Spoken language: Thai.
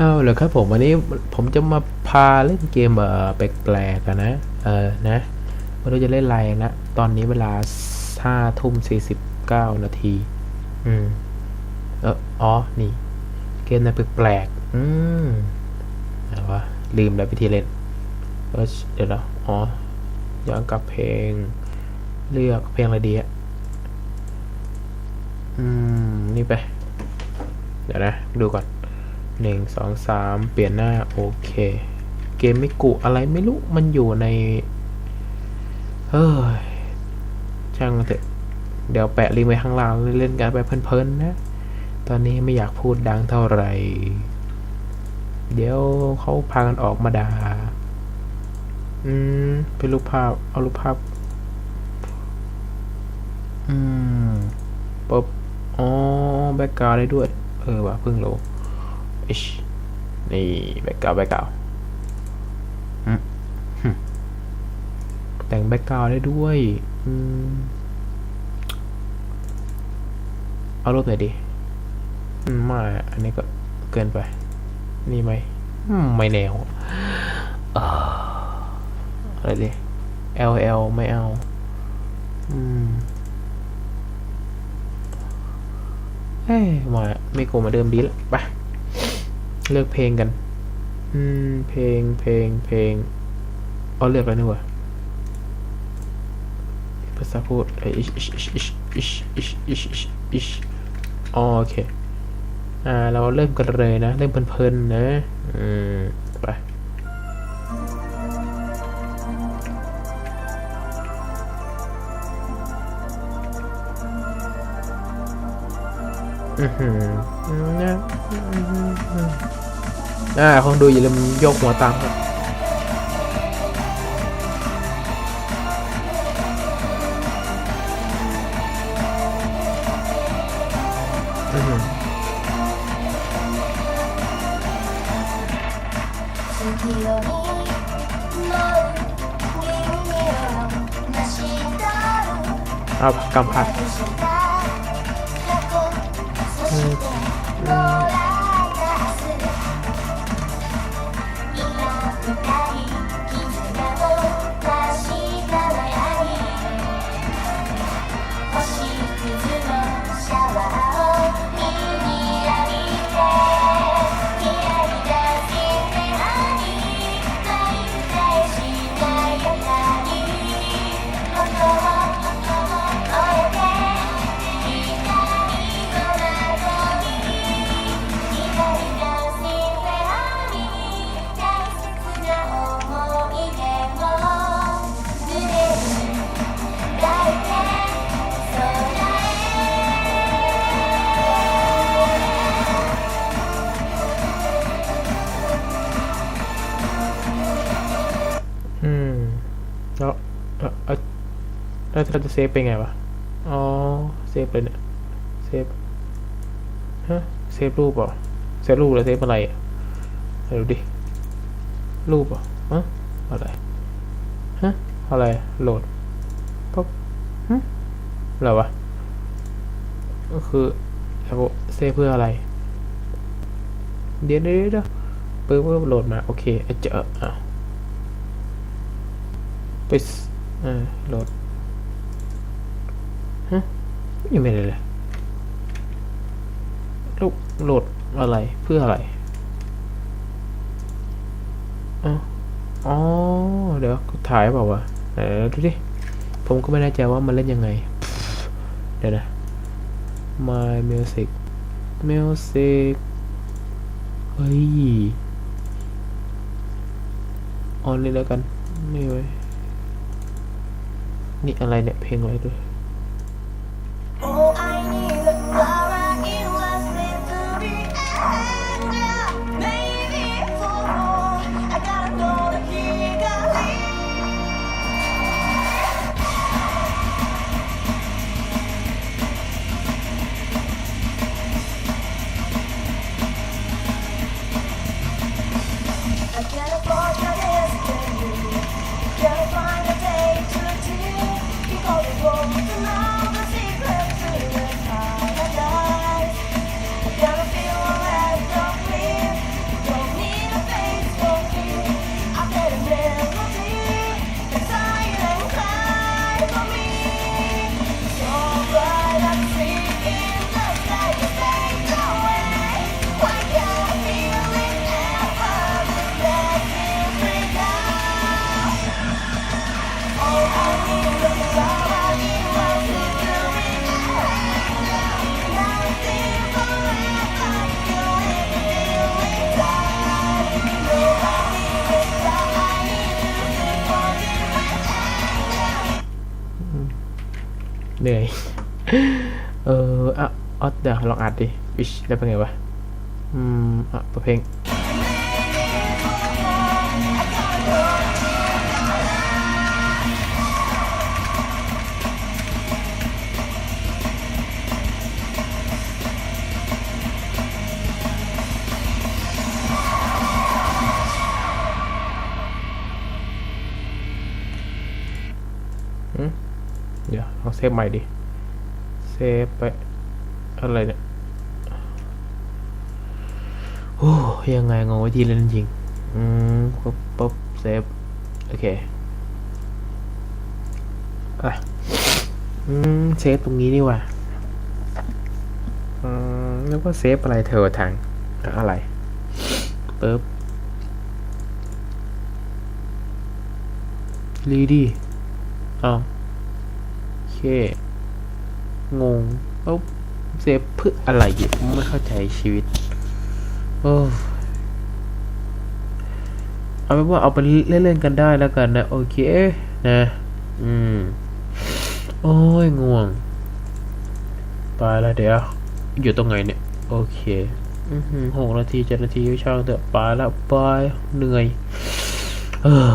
เอาเหรอครับผมวันนี้ผมจะมาพาเล่นเกมเออแปลกๆกันนะเออนะไม่รู้จะเล่นอะไรนะ ตอนนี้เวลาห้าทุ่มสี่สิบเก้านาที อืม เอออ๋อ นี่ เกมนั้นแปลกๆอืมอะไรวะลืมแล้ววิธีเล่นเออเดี๋ยวนะอ๋อย้อนกลับเพลง เลือกเพลงอะไรดีอะอืม นี่ไป เดี๋ยวนะ ดูก่อน หนึ่งสองสามเปลี่ยนหน้า โอเค เกมไม่กุอะไรไม่รู้ มันอยู่ใน เฮ้ย ช่างเถอะ เดี๋ยวแปะลิงก์ไว้ข้างล่างเล่นกันไปเพลินๆนะ ตอนนี้ไม่อยากพูดดังเท่าไหร่ เดี๋ยวเขาพากันออกมาด่า อืม เป็นรูปภาพ เอารูปภาพ อืมปุ๊บอ๋อ แบ็กกราวได้ด้วย เออว่ะเพิ่งรู้ ชนี่แบ็กกราวแบ็กกราวแต่งแบ็กกราวได้ด้วยอืมเอารูปไหนดีอืมไม่อันนี้ก็เกินไป นี่ไหมอืมไม่แนวอ่าอะไรดี LL ไม่เอาอืมเอ้ยมาไม่โกงมาเดิมดีแล้วไป เลือกเพลงกัน อืม เพลง เพลง เพลงเอาเลือกแล้วนี่หว่าภาษาพูดไออิชอิชอิชอิชอิชอิชอิชอิชโอเค อ่า เราเริ่มกันเลยนะ เริ่มเพลินๆนะ อืม ไปอือหือนะ อ่าคงดูอย่าลืมโยกหัวตามครับเอากำผัด อืม แล้วเอ่อเออแล้วเราจะเซฟเป็นไงวะ อ๋อ เซฟเลยเนี่ย เซฟ ฮะ เซฟรูปเหรอ เซฟรูปหรือเซฟอะไรอะไหนดูดิ รูปเหรอฮะอะไร ฮะ อะไร โหลดปุ๊บฮะอะไรวะ ก็คือแล้วเซฟเพื่ออะไร เดี๋ยวเดี๋ยวเดี๋ยวปึ๊บปึ๊บโหลดมา โอเคเจออะ ไปสเออโหลดฮะยังไม่ได้เลยลูกโหลดอะไรเพื่ออะไรอ๋อเดี๋ยวถ่ายเปล่าวะไหนดูดิผมก็ไม่แน่ใจว่ามันเล่นยังไง เดี๋ยวนะ My Music Music เฮ้ยออนเลยแล้วกัน นี่ไว้ นี่อะไรเนี่ยเพลงอะไรด้วย เหนื่อย เอออะออเดี๋ยวลองอัดดิอิชได้เป็นไงวะ อืม อะเปิดเพลง เซฟใหม่ดิ เซฟไป อะไรเนี่ย โอ้ยังไงงงวิธีเล่นจริง อืมปุ๊บปุ๊บเซฟ โอเค อะ อืม เซฟตรงนี้นี่ว่ะอืมแล้วก็เซฟอะไรเธอทางอะไรปุ๊บรีดีอ้าวโอ เค งงปุ๊บเซฟเพื่ออะไรอยู่ไม่เข้าใจชีวิต โอ้เอาเป็นว่าเอาไปเล่นๆกันได้แล้วกันนะ โอเค นะ อืม โอ้ยง่วงไปแล้วเดี๋ยว อยู่ตรงไหนเนี่ย โอเคอือหือหกนาทีเจ็ดนาทีช่างเถอะไปแล้วบายเหนื่อย เออ